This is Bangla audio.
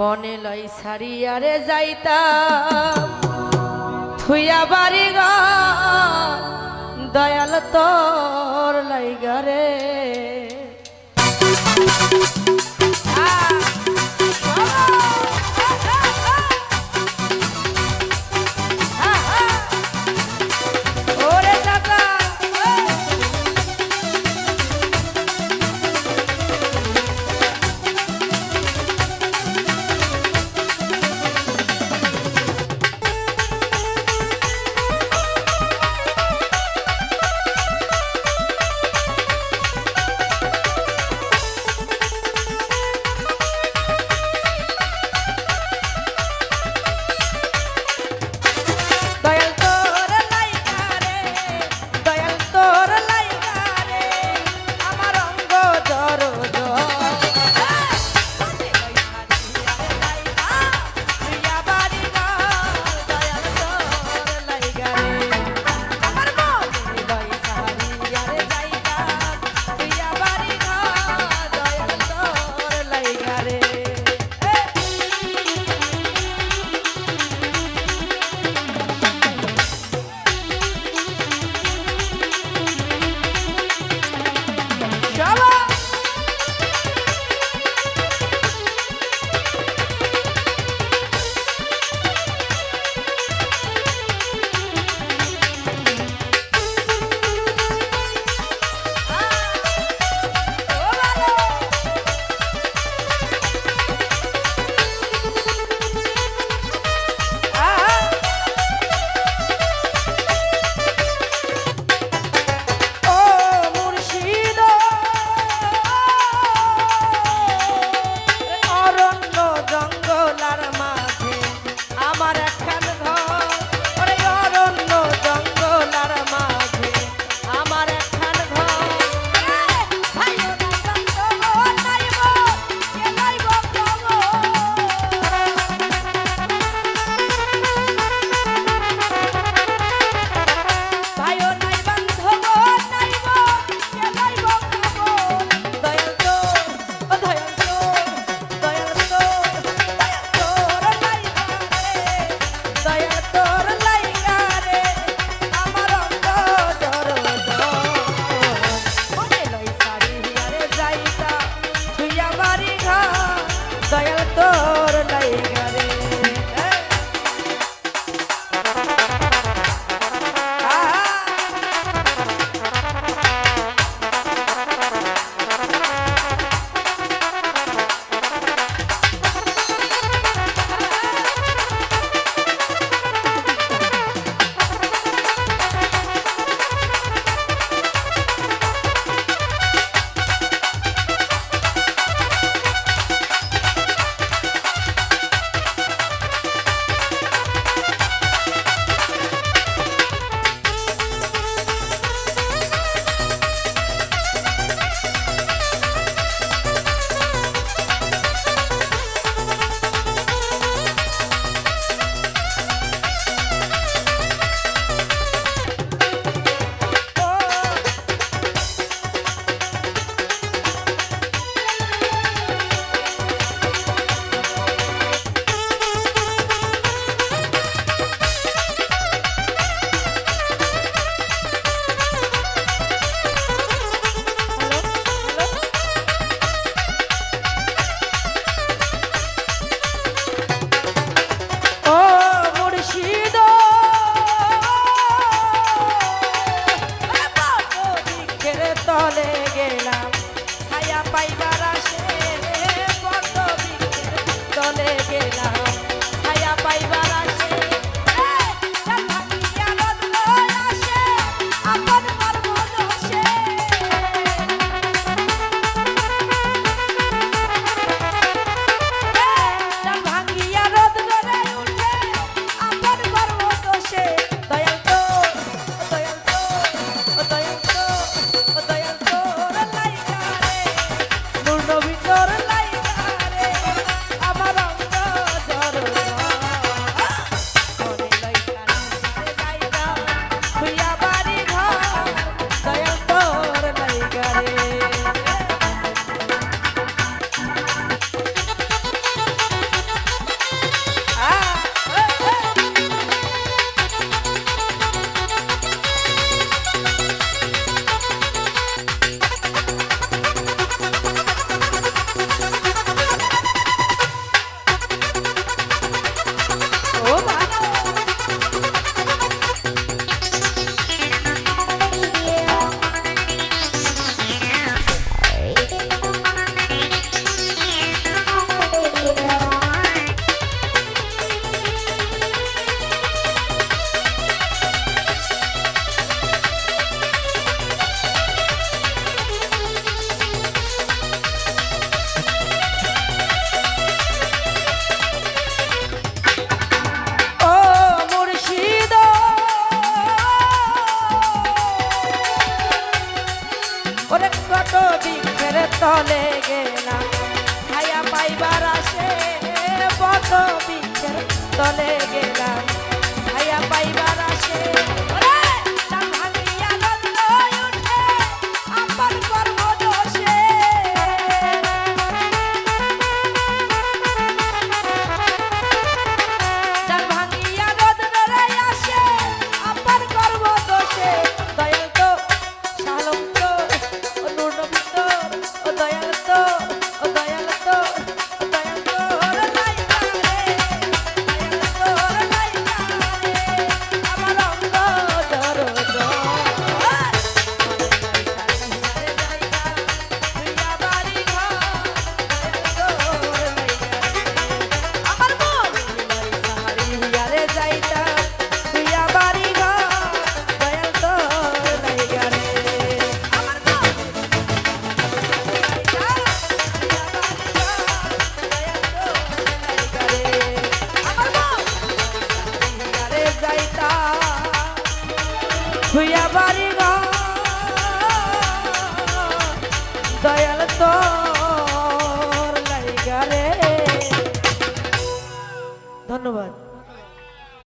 মনে লই সারিয়ারে যাইতাম। থুইয়া বাড়ি গ দয়াল তোর লাইগারে ওরে কত দিকের তলে গেলাম। ছায়া পাইবার আসে কত দিকের তলে গেলাম। ধন্যবাদ।